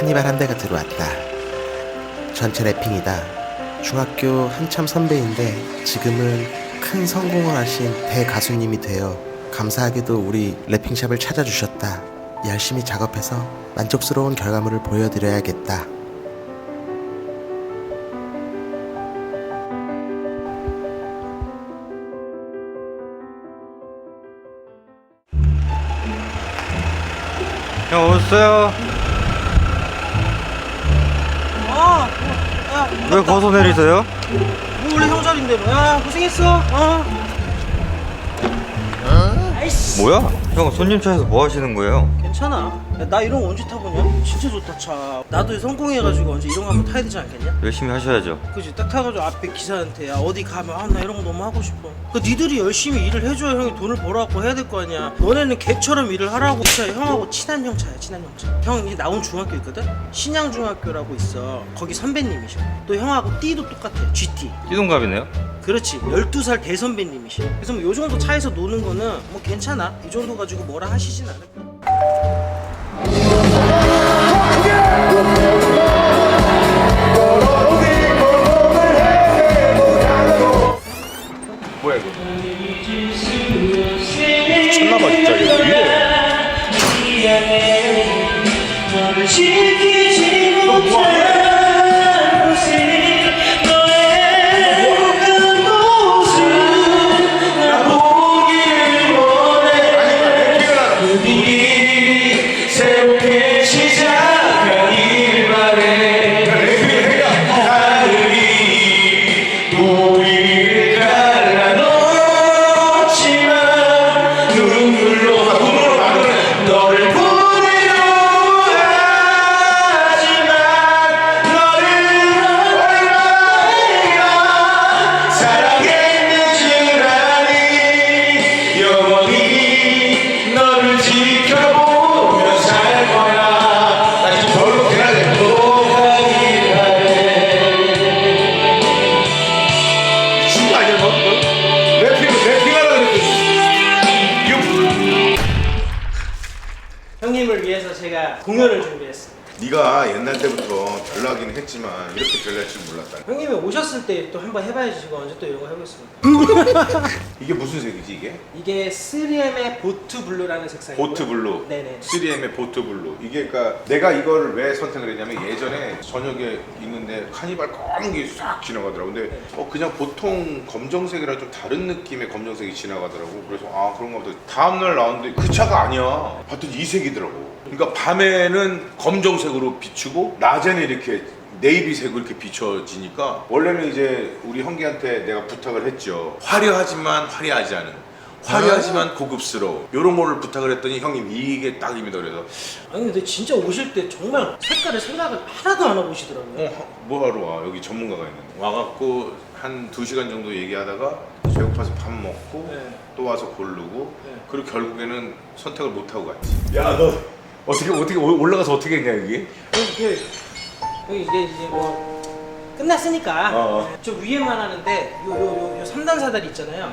카니발 한 대가 들어왔다. 전체 래핑이다. 중학교 한참 선배인데 지금은 큰 성공을 하신 대가수님이 되어 감사하게도 우리 래핑샵을 찾아주셨다. 열심히 작업해서 만족스러운 결과물을 보여드려야겠다. 형 오셨어요? 아, 야, 왜 거기서 내리세요? 뭐 원래 형 자리인데 뭐. 야, 고생했어. 어. 아이씨. 뭐야? 형 손님 차에서 뭐 하시는 거예요? 괜찮아. 야, 나 이런 거 언제 타보냐? 진짜 좋다 차. 나도 성공해가지고 언제 이런 거 한번 타야 되지 않겠냐? 열심히 하셔야죠 그지? 딱 타가지고 앞에 기사한테 야 어디 가면 아 나 이런 거 너무 하고 싶어. 그 니들이 열심히 일을 해줘야 형이 돈을 벌어갖고 해야 될 거 아니야. 너네는 개처럼 일을 하라고. 진짜 형하고 친한 형 차야 친한 형 차. 형 이제 나온 중학교 있거든? 신양 중학교라고 있어. 거기 선배님이셔. 또 형하고 띠도 똑같아. GT. 띠동갑이네요? 그렇지 12살 대선배님이시 그래서 뭐 요 정도 차에서 노는 거는 뭐 괜찮아 이 정도 가지고 뭐라 하시진 않을 뭐 별나긴 했지만 이렇게 별날 줄 몰랐다. 형님이 오셨을 때 또 한번 해봐야지 제가 언제 또 이런 거 해보겠습니다 이게 무슨 색이지 이게? 이게 3M의 보트 블루라는 색상이고 보트 블루. 네네 3M의 보트 블루. 이게 그러니까 내가 이걸 왜 선택을 했냐면 예전에 저녁에 있는데 카니발 검은 게 싹 지나가더라고. 근데 어 그냥 보통 검정색이랑 좀 다른 느낌의 검정색이 지나가더라고. 그래서 아 그런가 보다. 다음 날 나왔는데 그 차가 아니야. 봤더니 이 색이더라고. 그러니까 밤에는 검정색으로 비추고 낮에는 이렇게 네이비색으로 이렇게 비춰지니까 원래는 이제 우리 형기한테 내가 부탁을 했죠. 화려하지만 화려하지 않은 화려하지만 고급스러워 이런 거를 부탁을 했더니 형님 이게 딱입니다 그래서 아니 근데 진짜 오실 때 정말 색깔을 생각을 하나도 안 하고 오시더라고요 어 뭐하러 와 여기 전문가가 있는데 와갖고 한 두 시간 정도 얘기하다가 배고파서 밥 먹고 네. 또 와서 고르고 네. 그리고 결국에는 선택을 못 하고 갔지 야너 어떻게 어떻게 올라가서 어떻게 했냐 여기? 이게 형이 이게 이제 뭐 끝났으니까 어, 어. 저 위에만 하는데 요 요 요 요 3단 사다리 있잖아요.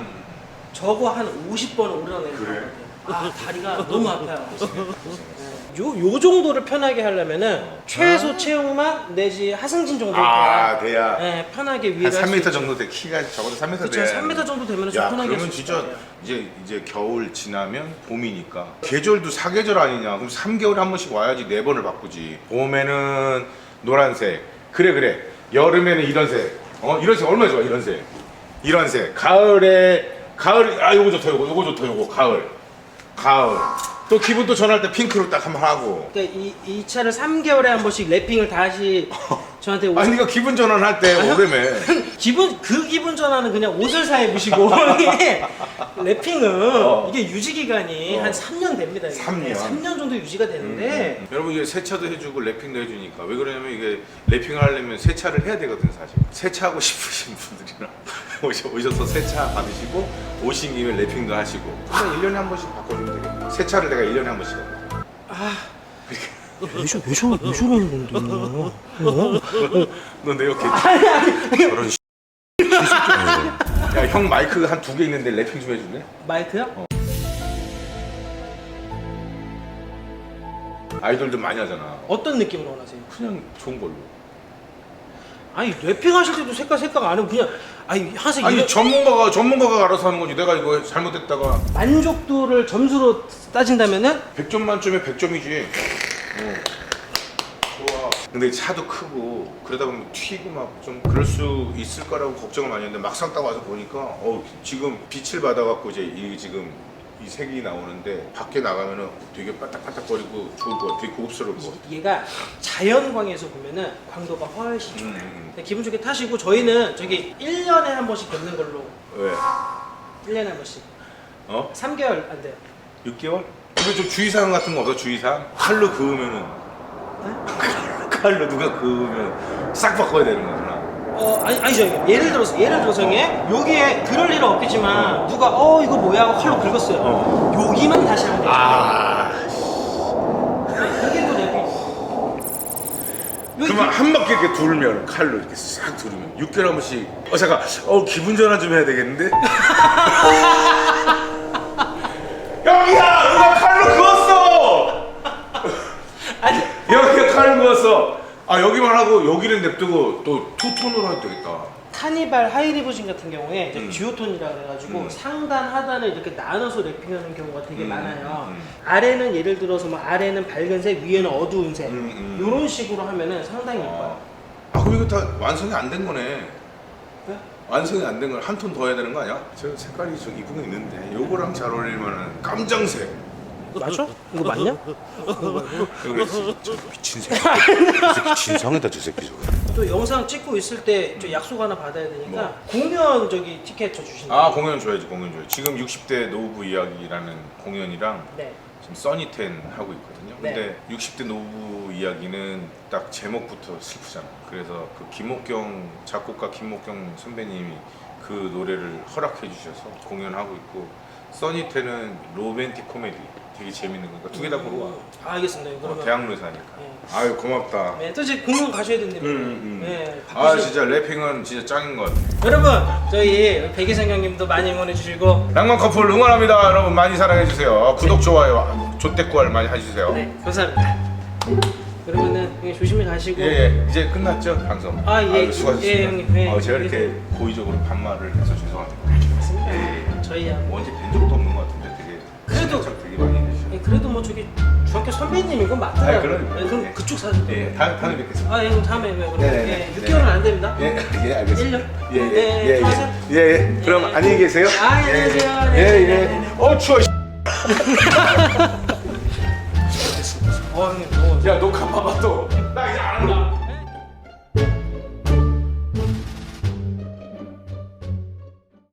저거 한 50번 오르내는 그래? 아 다리가 너무 아파요 요, 요 정도를 편하게 하려면은 최소 체형만 내지 하승진 정도 아 돼야. 네, 편하게 위에 한 3m 정도 돼. 키가 적어도 3m 그렇죠 돼야 3m 정도 되면 좀 야 편하게 그러면 할수 진짜 것 같아요. 이제 이제 겨울 지나면 봄이니까. 계절도 사계절 아니냐. 그럼 3개월에 한 번씩 와야지 네 번을 바꾸지. 봄에는 노란색. 그래 그래. 여름에는 이런 색어 이런 색 얼마나 좋아 이런 색. 이런 색. 가을에 가을 아 요거 좋다 요거. 요거 좋다 요거. 가을. 가을 또 기분 또 전할 때 핑크로 딱 한번 하고. 그러니까 이, 이 차를 3개월에 한 번씩 랩핑을 다시 저한테 오- 아니 이거 기분 전환할 때 오래매. 기분 그 기분 전환은 그냥 옷을 사 입으시고. 이게 랩핑은 어. 이게 유지 기간이 어. 한 3년 됩니다. 삼 년. 음, 네, 3년 정도 유지가 되는데. 여러분 이게 세차도 해주고 랩핑도 해주니까. 왜 그러냐면 이게 랩핑을 하려면 세차를 해야 되거든 사실. 세차하고 싶으신 분들이나 오셔, 오셔서 세차 받으시고 오신 김에 랩핑도 하시고 그냥 1년에 한 번씩 바꿔주면 되겠다 세차를 내가 1년에 한 번씩 합니다 왜, 저, 왜, 저, 왜 저러는 건데? 어? 너 내가 개 저런 야형 마이크가 한두 개 있는데 랩핑 좀 해줄래? 마이크요? 어. 아이돌들 많이 하잖아. 어떤 느낌으로 원하세요? 그냥 좋은 걸로. 아니 래핑 하실 때도 색깔 색깔 안 하고 그냥 아니 항상 아니 이런 전문가가 전문가가 알아서 하는 거지. 내가 이거 잘못했다가 만족도를 점수로 따진다면은 100점 만점에 100점이지. 어. 좋아. 근데 차도 크고 그러다 보면 튀고 막 좀 그럴 수 있을 거라고 걱정을 많이 했는데 막상 딱 와서 보니까 어 지금 빛을 받아갖고 이제 이 지금 이 색이 나오는데 밖에 나가면은 되게 반짝반짝거리고 좋을 것 같아. 되게 고급스러울 것 같아. 얘가 자연광에서 보면은 광도가 훨씬 좋아요. 음, 음, 근데 기분 좋게 타시고 저희는 저기 1년에 한 번씩 뵙는 걸로 음. 왜? 1년에 한 번씩 어? 3개월 안 돼요 6개월? 근데 좀 주의사항 같은 거 없어? 주의사항? 칼로 그으면은 칼로 누가 그으면 싹 바꿔야 되는 거구나. 어 아니 아니죠. 예를 들어서 예를 들어서 형님 여기에 그럴 일은 없겠지만 누가 어 이거 뭐야 하고 칼로 긁었어요. 어. 여기만 다시 하면 돼요. 아. 그게 또 랩이 여기 그러면 한 바퀴 이렇게 돌면 칼로 이렇게 싹 돌면 6개월 한 번씩 어 잠깐 어 기분 전환 좀 해야 되겠는데? 여기야! 누가 칼로 그었어! 아니 여기가 칼로 그었어 아 여기만 하고 여기는 냅두고 또 투톤으로 해도 되겠다 카니발 하이리무진 같은 경우에 이제 음. 듀오톤이라 그래가지고 음. 상단 하단을 이렇게 나눠서 랩핑하는 경우가 되게 음, 많아요. 음. 아래는 예를 들어서 뭐 아래는 밝은색, 위에는 어두운 색 음, 음. 이런 식으로 하면은 상당히 예뻐요. 아 그럼 이거 다 완성이 안 된 거네 네? 완성이 안 된 걸 한 톤 더 해야 되는 거 아니야? 저 색깔이 저 이쁜 거 있는데 요거랑 잘 어울릴 만한 깜장색 맞죠? 이거 맞냐? 저 미친 새끼 저 새끼 진상이다 저 새끼 저거 또 영상 찍고 있을 때 저 약속 하나 받아야 되니까 뭐? 공연 저기 티켓 저 주신다. 아 공연 줘야지 공연 줘야지 지금 60대 노부부 이야기라는 공연이랑 네. 지금 써니텐 하고 있거든요 네. 근데 60대 노부부 이야기는 딱 제목부터 슬프잖아 그래서 그 김옥경 작곡가 김옥경 선배님이 그 노래를 허락해 주셔서 공연하고 있고 써니텐은 로맨틱 코미디 되게 재밌는 거니까 두 개 다 보러 와 아, 알겠습니다. 어, 그러면 대학로사니까 네. 아유 고맙다 네, 또 이제 공연 가셔야 된다며. 음, 음. 네. 아 바쁘시- 진짜 래핑은 진짜 짱인 것 같아 여러분 저희 백이성 형님도 많이 응원해 주시고 낭만 커플 응원합니다 여러분 많이 사랑해 주세요 구독 좋아요 조대꾸알 많이 해주세요 네 감사합니다. 그러면은 형님 조심히 가시고 예, 예 이제 끝났죠 방송 아, 예. 아유, 수고하셨습니다 예, 형님. 예. 어, 제가 이렇게 고의적으로 반말을 해서 죄송합니다. 저희야. 뭐 언제 뵌 적도 없는 것 같은데 되게 그래도- 되게 많이 해주시고 예, 그래도 뭐 저기 중학교 선배님 이건 맞더라고요. 아, 그러니까. 예, 그럼 예. 그쪽 사진. 예 다음 다음에 뵙겠습니다 아, 예, 그럼 다음에 왜 그럼 네, 네, 네. 예, 6개월은 안 됩니다. 예, 예 알겠습니다 1년? 예, 예, 네, 예, 들어가세요. 예, 예, 예. 그럼 예. 안녕히 계세요 아, 예, 안녕하세요. 예, 네, 예, 네, 네. 어 추워 어, 형님 너무 야 녹화 봐봐 또